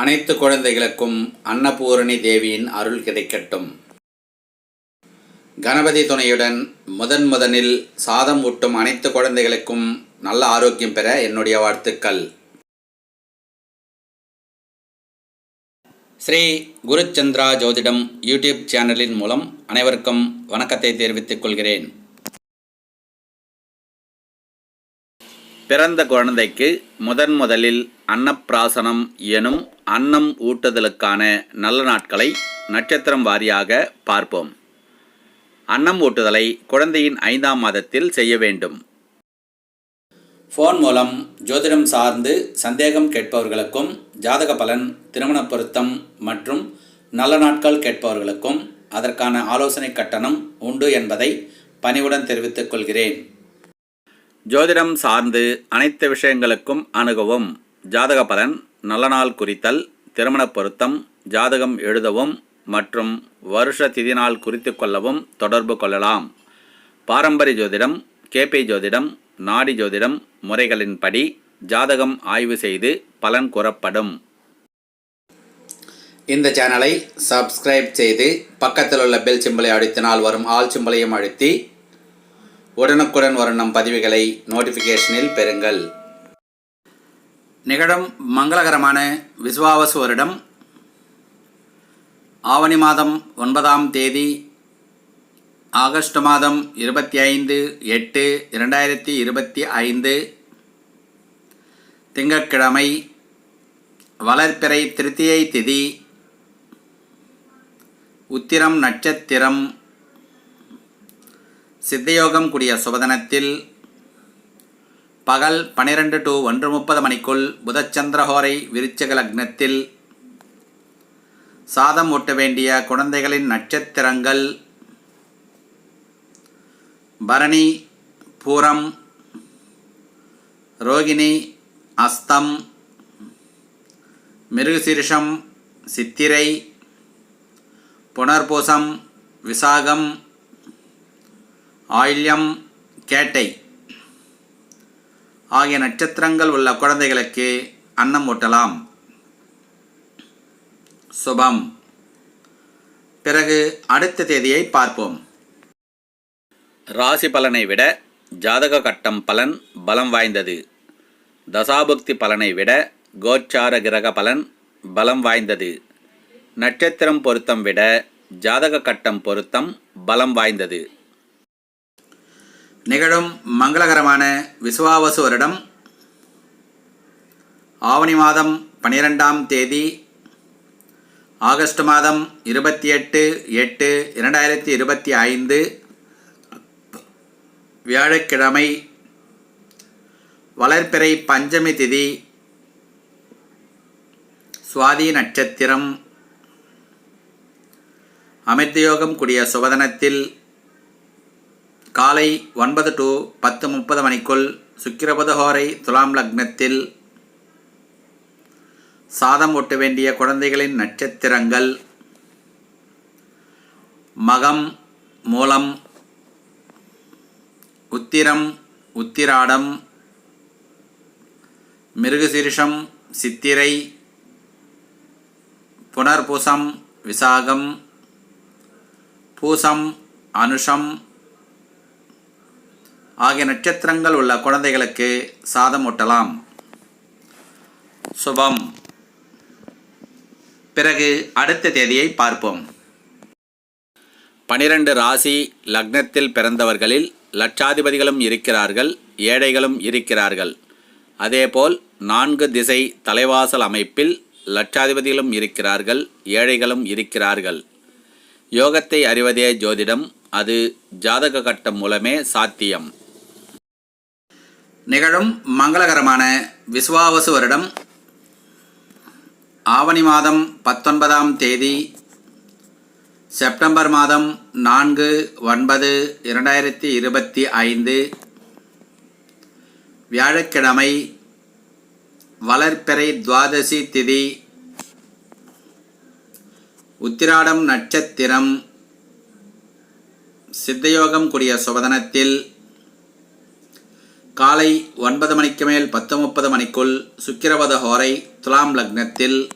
அனைத்து குழந்தைகளுக்கும் அன்னபூரணி தேவியின் அருள் கிடைக்கட்டும். கணபதி துணையுடன் முதன் முதனில் சாதம் ஊட்டும் அனைத்து குழந்தைகளுக்கும் நல்ல ஆரோக்கியம் பெற என்னுடைய வாழ்த்துக்கள். ஸ்ரீ குருச்சந்திரா ஜோதிடம் யூடியூப் சேனலின் மூலம் அனைவருக்கும் வணக்கத்தை தெரிவித்துக் கொள்கிறேன். பிறந்த குழந்தைக்கு முதன் முதலில் அன்னப்பிராசனம் எனும் அன்னம் ஊட்டுதலுக்கான நல்ல நாட்களை நட்சத்திரம் வாரியாக பார்ப்போம். அன்னம் ஊட்டுதலை குழந்தையின் ஐந்தாம் மாதத்தில் செய்ய வேண்டும். ஃபோன் மூலம் ஜோதிடம் சார்ந்து சந்தேகம் கேட்பவர்களுக்கும் ஜாதக பலன் திருமண பொருத்தம் மற்றும் நல்ல நாட்கள் கேட்பவர்களுக்கும் அதற்கான ஆலோசனை கட்டணம் உண்டு என்பதை பணிவுடன் தெரிவித்துக் கொள்கிறேன். ஜோதிடம் சார்ந்து அனைத்து விஷயங்களுக்கும் அணுகவும் ஜாதக பலன் நல்ல நாள் குறித்தல் திருமண பொருத்தம் ஜாதகம் எழுதவும் மற்றும் வருஷ திதி நாள் குறித்து கொள்ளவும் தொடர்பு கொள்ளலாம். பாரம்பரிய ஜோதிடம் கேபி ஜோதிடம் நாடி ஜோதிடம் முறைகளின்படி ஜாதகம் ஆய்வு செய்து பலன் கூறப்படும். இந்த சேனலை சப்ஸ்கிரைப் செய்து பக்கத்தில் உள்ள பெல் சிம்பலை அழுத்தினால் வரும் ஆல் சிம்பலையும் அழுத்தி உடனுக்குடன் வரும் நம் பதிவுகளை நோட்டிஃபிகேஷனில் பெறுங்கள். நிகழும் மங்களகரமான விஸ்வாவசு வருடம் ஆவணி மாதம் ஒன்பதாம் தேதி ஆகஸ்ட் மாதம் இருபத்தி ஐந்து எட்டு இரண்டாயிரத்தி இருபத்தி ஐந்து திங்கட்கிழமை வளர்ப்பிறை திருத்தியை திதி உத்திரம் நட்சத்திரம் சித்தயோகம் கூடிய சுபதனத்தில் பகல் பனிரெண்டு டு ஒன்று முப்பது மணிக்குள் புதச்சந்திரஹோரை விருச்சக லக்னத்தில் சாதம் ஊட்ட வேண்டிய குழந்தைகளின் நட்சத்திரங்கள் பரணி பூரம் ரோகிணி அஸ்தம் மிருகசீரிஷம் சித்திரை புனர்பூசம் விசாகம் ஆயில்யம் கேட்டை. ஆகிய நட்சத்திரங்கள் உள்ள குழந்தைகளுக்கு அன்னம் ஊட்டலாம். சுபம். பிறகு அடுத்த தேதியை பார்ப்போம். ராசி பலனை விட ஜாதக கட்டம் பலன் பலம் வாய்ந்தது. தசாபுக்தி பலனை விட கோச்சார கிரக பலன் பலம் வாய்ந்தது. நட்சத்திரம் பொருத்தம் விட ஜாதக கட்டம் பொருத்தம் பலம் வாய்ந்தது. நிகழும் மங்களகரமான விசுவாவசு வருடம் ஆவணி மாதம் பனிரெண்டாம் தேதி ஆகஸ்ட் மாதம் இருபத்தி எட்டு எட்டு இரண்டாயிரத்தி இருபத்தி ஐந்து வியாழக்கிழமை வளர்ப்பிறை பஞ்சமி திதி சுவாதி நட்சத்திரம். அமிர்தயோகம் கூடிய சுபதனத்தில் காலை ஒன்பது டு பத்து முப்பது மணிக்குள் சுக்கிரபுதஹோரை துலாம் லக்னத்தில் சாதம் ஒட்ட வேண்டிய குழந்தைகளின் நட்சத்திரங்கள் மகம் மூலம் உத்திரம் உத்திராடம் மிருகசீரிஷம் சித்திரை புனர்பூசம் விசாகம் பூசம் அனுஷம் ஆகிய நட்சத்திரங்கள் உள்ள குழந்தைகளுக்கு சாதம் ஊட்டலாம். சுபம். பிறகு அடுத்த தேதியை பார்ப்போம். பனிரெண்டு ராசி லக்னத்தில் பிறந்தவர்களில் லட்சாதிபதிகளும் இருக்கிறார்கள் ஏழைகளும் இருக்கிறார்கள். அதேபோல் நான்கு திசை தலைவாசல் அமைப்பில் லட்சாதிபதிகளும் இருக்கிறார்கள் ஏழைகளும் இருக்கிறார்கள். யோகத்தை அறிவதே ஜோதிடம் அது ஜாதக கட்டம் மூலமே சாத்தியம். நிகழும் மங்களகரமான விஸ்வாவசு வருடம் ஆவணி மாதம் பத்தொன்பதாம் தேதி செப்டம்பர் மாதம் நான்கு ஒன்பது இரண்டாயிரத்தி இருபத்தி ஐந்து வியாழக்கிழமை வளர்ப்பிறை துவாதசி திதி உத்திராடம் நட்சத்திரம் சித்தயோகம் கூடிய சுபதனத்தில் காலை ஒன்பது மணிக்கு மேல் பத்து முப்பது மணிக்குள் சுக்கிரவத ஹோரை துலாம் லக்னத்தில்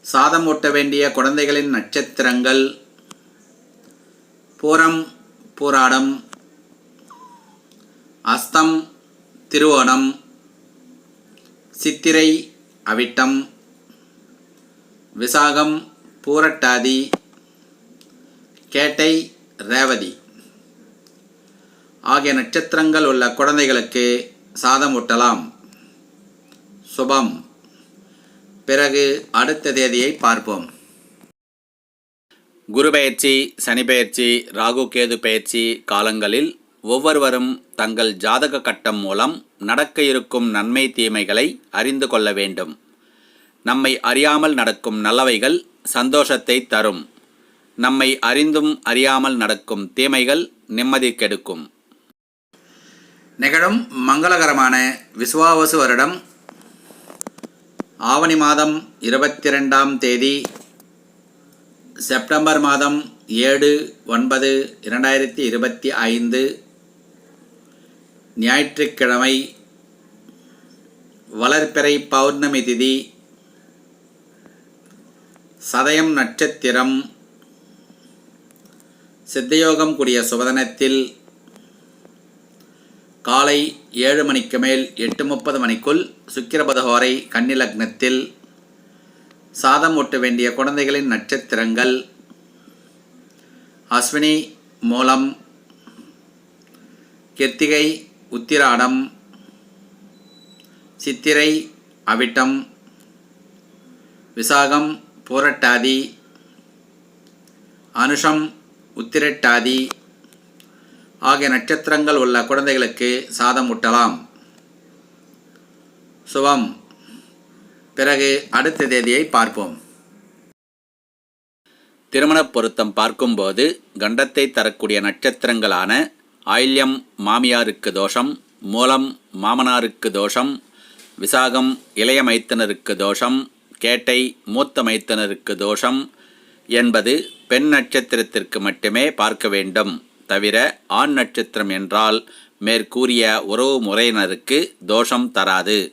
சாதம் ஊட்ட வேண்டிய குழந்தைகளின் நட்சத்திரங்கள் பூரம் பூராடம் அஸ்தம் திருவோணம் சித்திரை அவிட்டம் விசாகம் பூரட்டாதி கேட்டை ரேவதி. ஆகிய நட்சத்திரங்கள் உள்ள குழந்தைகளுக்கு சாதம் ஊட்டலாம். சுபம். பிறகு அடுத்த தேதியை பார்ப்போம். குரு பயிற்சி சனி பயிற்சி ராகு கேது பயிற்சி காலங்களில் ஒவ்வொருவரும் தங்கள் ஜாதக கட்டம் மூலம் நடக்க இருக்கும் நன்மை தீமைகளை அறிந்து கொள்ள வேண்டும். நம்மை அறியாமல் நடக்கும் நல்லவைகள் சந்தோஷத்தை தரும். நம்மை அறிந்தும் அறியாமல் நடக்கும் தீமைகள் நிம்மதி கெடுக்கும். நிகழும் மங்களகரமான விசுவாவசு வருடம் ஆவணி மாதம் இருபத்தி ரெண்டாம் தேதி செப்டம்பர் மாதம் ஏழு ஒன்பது இரண்டாயிரத்தி இருபத்தி ஐந்து ஞாயிற்றுக்கிழமை வளர்ப்பிறை பௌர்ணமி திதி சதயம் நட்சத்திரம் சித்தயோகம் கூடிய சுபதனத்தில் காலை ஏழு மணிக்கு மேல் எட்டு முப்பது மணிக்குள் சுக்கிரபதஹோரை கன்னி லக்னத்தில் சாதம் ஒட்ட வேண்டிய குழந்தைகளின் நட்சத்திரங்கள் அஸ்வினி மூலம் கெத்திகை உத்திராடம் சித்திரை அவிட்டம் விசாகம் பூரட்டாதி அனுஷம் உத்திரட்டாதி ஆகிய நட்சத்திரங்கள் உள்ள குழந்தைகளுக்கு சாதம் ஊட்டலாம். சுபம். பிறகு அடுத்த தேதியை பார்ப்போம். திருமணப் பொருத்தம் பார்க்கும்போது கண்டத்தை தரக்கூடிய நட்சத்திரங்களான ஆயில்யம் மாமியாருக்கு தோஷம் மூலம் மாமனாருக்கு தோஷம் விசாகம் இளைய மைத்தனருக்கு தோஷம் கேட்டை மூத்த மைத்தனருக்கு தோஷம் என்பது பெண் நட்சத்திரத்திற்கு மட்டுமே பார்க்க வேண்டும். தவிர ஆண் நட்சத்திரம் என்றால் மேற்கூறிய உறவு முறையினருக்கு தோஷம் தராது.